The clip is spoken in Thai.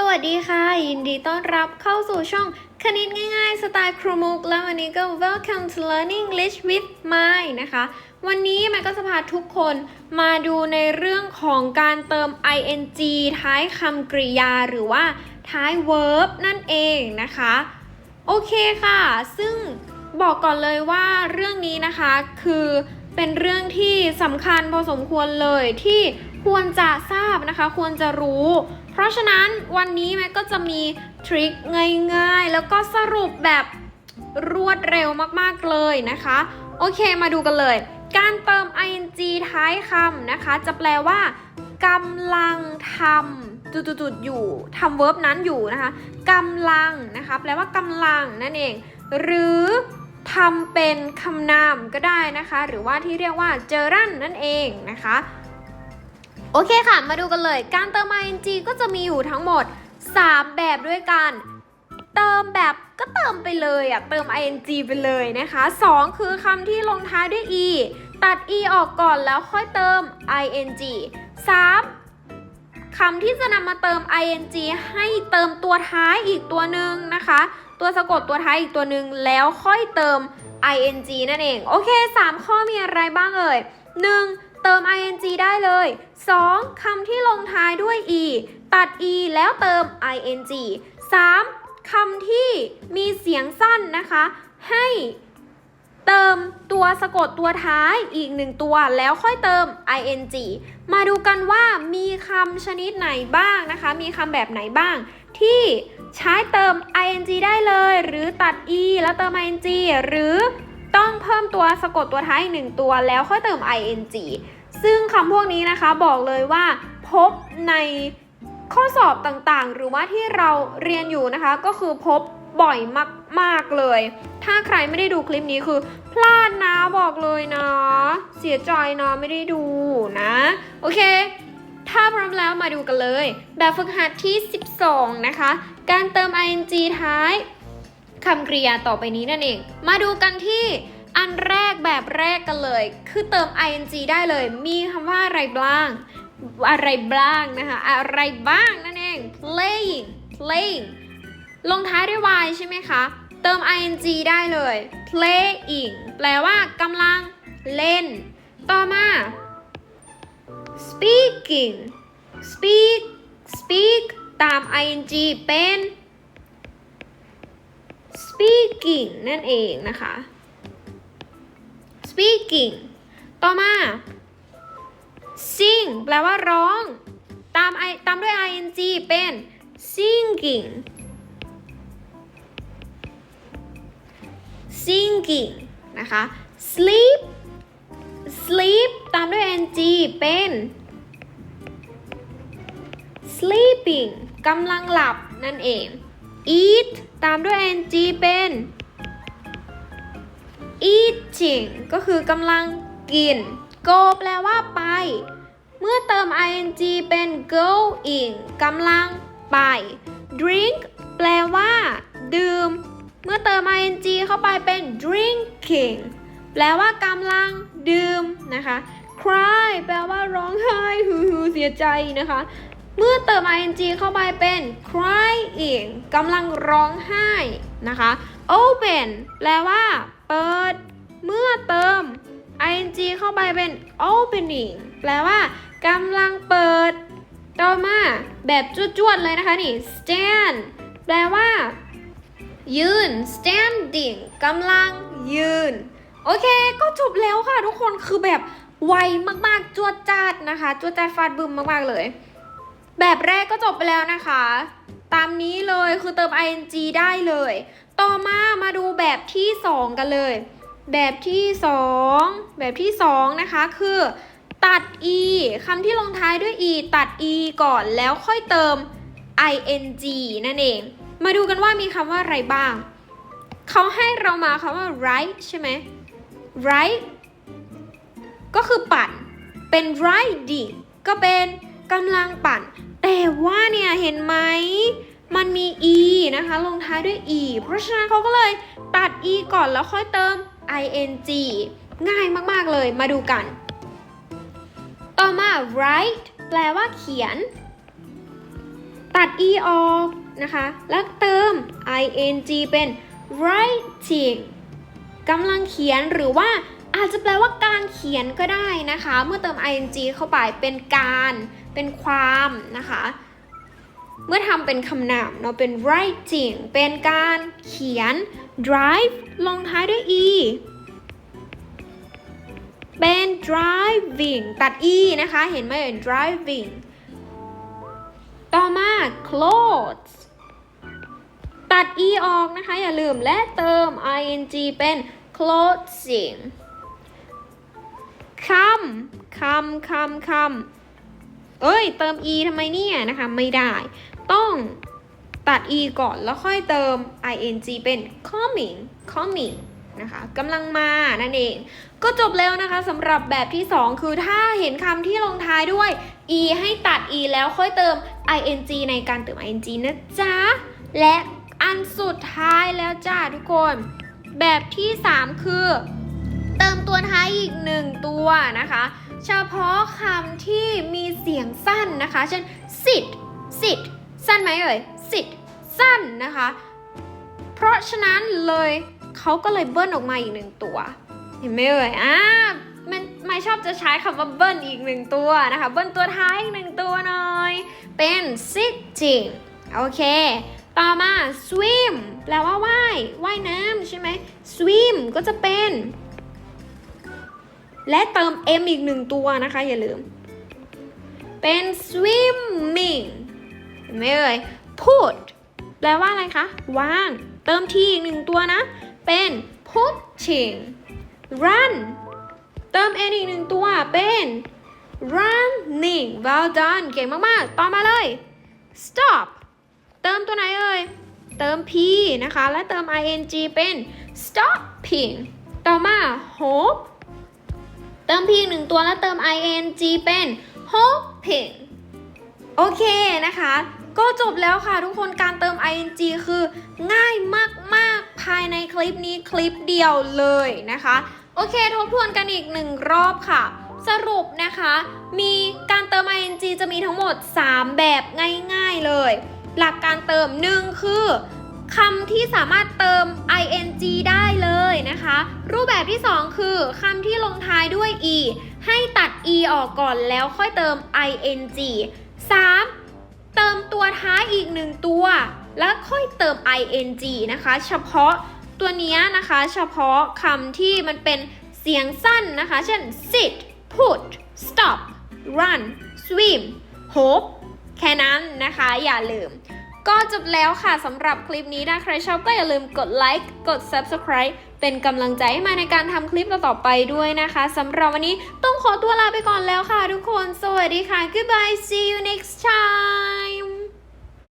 สวัสดีค่ะ ยินดีต้อนรับเข้าสู่ช่องคณิตง่ายๆ สไตล์ครูมุก แล้ววันนี้ก็ welcome to learning English with my นะคะ วันนี้มันก็จะพาทุกคนมาดูในเรื่องของการเติม ing ท้ายคำกริยาหรือว่าท้าย verb นั่นเองนะคะ โอเคค่ะ ซึ่งบอกก่อนเลยว่าเรื่องนี้นะคะคือเป็นเรื่องที่สำคัญพอสมควรเลยที่ควรจะทราบนะคะ ควรจะรู้ เพราะฉะนั้นวันนี้แม่ก็จะมีทริคง่ายๆ แล้วก็สรุปแบบรวดเร็วมากๆเลยนะคะ โอเคมาดูกันเลย การเติม ing ท้ายคำนะคะ จะแปลว่ากำลังทำจุดๆๆอยู่ทำ verb นั้นอยู่นะคะกำลังนะคะแปลว่ากำลังนั่นเอง หรือทำเป็นคำนามก็ได้นะคะ หรือว่าที่เรียกว่าเจอรันนั่นเองนะคะ โอเคค่ะ มาดูกันเลย การเติม ing ก็จะมีอยู่ทั้งหมด 3 แบบด้วยกัน เติมแบบก็เติมไปเลยอะ เติม ing ไปเลยนะคะ 2 คือคำที่ลงท้ายด้วย e ตัด e ออกก่อนแล้วค่อยเติม ing 3คำที่จะนำมาเติม ing ให้เติมตัวท้ายอีกตัวหนึ่งนะคะ ตัวสะกดตัวท้ายอีกตัวหนึ่งแล้วค่อยเติม ing นั่นเอง โอเค 3 ข้อมีอะไรบ้างเอ่ย 1. เติม ing ได้เลย 2. คำที่ลงท้ายด้วย e ตัด e แล้วเติม ing 3. คำที่มีเสียงสั้นนะคะ ให้เติมตัวสะกดตัวท้ายอีกหนึ่งตัวแล้วค่อยเติม ing มาดูกันว่ามีคำชนิดไหนบ้างนะคะ มีคำแบบไหนบ้าง ที่ใช้เติม ing ได้เลย หรือตัด e แล้วเติม ing หรือต้องเพิ่มตัวสะกดตัวท้ายอีกหนึ่งตัวแล้วค่อยเติม ing ซึ่งคำพวกนี้นะคะบอกเลยว่าพบในข้อสอบต่างๆ หรือว่าที่เราเรียนอยู่นะคะ ก็คือพบบ่อยมาก ๆ เลย ถ้าใครไม่ได้ดูคลิปนี้คือพลาดนะบอกเลยนะ เสียใจนะไม่ได้ดูนะ โอเค ถ้าพร้อมแล้วมาดูกันเลย แบบฝึกหัดที่ 12 นะคะ การเติม ing ท้ายคำกริยาต่อไปนี้นั่นเอง มาดูกันที่ อันแรกแบบแรกกันเลย คือเติม ing ได้เลย มีคำว่าอะไรบ้าง อะไรบ้างนะคะ อะไรบ้างนั่นเอง playing playing ลงท้ายด้วย y ใช่ไหมคะ เติม ing ได้เลย playing แปลว่ากำลังเล่น ต่อมา speaking speak speak ตาม ing เป็น speaking นั่นเองนะคะ speaking ต่อมา sing แปลว่าร้อง ตามตามด้วย ing เป็น singing singing นะคะ sleep sleep ตามด้วย ing เป็น sleeping กำลังหลับนั่นเอง eat ตามด้วย ing เป็น eating ก็คือกำลังกิน go แปลว่าไป เมื่อเติม ing เป็น going กำลังไป drink แปลว่า ดื่ม เมื่อเติม ing เข้าไปเป็น drinking แปลว่ากำลังดื่มนะคะ cry แปลว่าร้องไห้ฮือเสียใจนะคะ เมื่อเติม ing เข้าไปเป็น crying กำลังร้องไห้นะคะ open แปลว่า เปิด เมื่อเติม ing เข้าไปเป็น opening แปลว่ากำลังเปิด ต่อมาแบบจวดๆเลยนะคะนี่ stand แปลว่า ยืน standing กำลังยืน โอเค ก็จบแล้วค่ะทุกคนคือแบบไวมากๆจวดจ้าดนะคะจวดจ้าดฟาดบึมมากๆเลย แบบแรกก็จบไปแล้วนะคะ ตามนี้เลยคือเติม ing ได้เลย ต่อมามาดูแบบที่ 2 กันเลย แบบที่ 2 แบบที่ 2 นะคะ คือ ตัด e คำที่ลงท้ายด้วย e ตัด e ก่อนแล้วค่อยเติม ing นั่นเอง มาดูกันว่ามีคำว่าอะไรบ้าง เขาให้เรามาคำว่า write ใช่ไหม write ก็คือปั่น เป็น riding ก็เป็นกำลังปั่น แต่ว่าเนี่ยเห็นไหม มันมี e นะคะ ลงท้ายด้วย e เพราะฉะนั้นเขาก็เลยตัด e ก่อนแล้วค่อยเติม ing ง่ายมากๆเลยมาดูกัน ต่อมา write แปลว่าเขียน ตัด e ออกนะคะ แล้วเติม ing เป็น writing กำลังเขียนหรือว่าอาจจะแปลว่าการเขียนก็ได้นะคะ เมื่อเติม ing เข้าไปเป็นการ เป็นความนะคะ เมื่อทำเป็นคำนามเนาะเป็น writing เป็นการเขียน drive ลงท้ายด้วย e เป็น driving ตัด e นะคะ เห็นไหมเอ่ย driving ต่อมา clothes ตัด e ออกนะคะ อย่าลืมและเติม ing เป็น clothing คำ คำ คำ คำ เอ้ย เติม e ทำไมเนี่ยนะคะ ไม่ได้ ต้องตัด e ก่อนแล้วค่อยเติม ing เป็น coming coming นะคะกำลังมานั่นเอง ก็จบแล้วนะคะสำหรับแบบที่ 2 คือถ้าเห็นคำที่ลงท้ายด้วย e ให้ตัด e แล้วค่อยเติม ing ในการเติม ing นะจ๊ะ และอันสุดท้ายแล้วจ้าทุกคน แบบที่ 3 คือ เติมตัวท้ายอีกหนึ่งตัวนะคะ เฉพาะคำที่มีเสียงสั้นนะคะ เช่น sit sit สั้นไหมเอ่ย sit สั้นนะคะ เพราะฉะนั้นเลยเขาก็เลยเบิ้ลออกมาอีกหนึ่งตัว เห็นไหมเอ่ยอ่ามันไม่ชอบจะใช้คำว่าเบิ้ลอีกหนึ่งตัวนะคะ เบิ้ลตัวท้ายอีกหนึ่งตัวหน่อย เป็น sitting โอเค ต่อมา swim แปลว่าว่ายว่ายน้ำใช่ไหม swim ก็จะเป็น และเติม m อีกหนึ่งตัวนะคะ อย่าลืม เป็น swimming เห็นไหมเอ่ย put แปลว่าอะไรคะ วาง เติม t อีกหนึ่งตัวนะ เป็น putting run เติม n อีกหนึ่งตัว เป็น running well done เก่งมาก ๆ ต่อมาเลย stop เติมตัวไหนเอ่ย เติม p นะคะ และเติม ing เป็น stopping ต่อมา hope เติม p อีกหนึ่งตัวแล้วเติม ing เป็น hoping โอเคนะคะ ก็จบแล้วค่ะทุกคนการเติม ing คือง่ายมาก ๆ ภายในคลิปนี้คลิปเดียวเลยนะคะ โอเคทบทวนกันอีกหนึ่งรอบค่ะ สรุปนะคะ มีการเติม ing จะมีทั้งหมด 3 แบบง่าย ๆเลย หลักการเติม 1 คือคำที่สามารถเติม ing ได้เลยนะคะ รูปแบบที่ 2 คือคำที่ลงท้ายด้วย e ให้ตัด e ออกก่อนแล้วค่อยเติม ing 3. เติมตัวท้ายอีกหนึ่งตัว แล้วค่อยเติม ing นะคะ เฉพาะตัวนี้นะคะ เฉพาะคำที่มันเป็นเสียงสั้นนะคะ เช่น sit put stop run swim hope แค่นั้นนะคะ อย่าลืม ก็จบแล้วค่ะสำหรับคลิปนี้ถ้าใครชอบก็อย่าลืมกดไลค์กด subscribe เป็นกำลังใจให้มาในการทำคลิปต่อๆไปด้วยนะคะสำหรับวันนี้ต้องขอตัวลาไปก่อนแล้วค่ะทุกคน สวัสดีค่ะ goodbye see you next time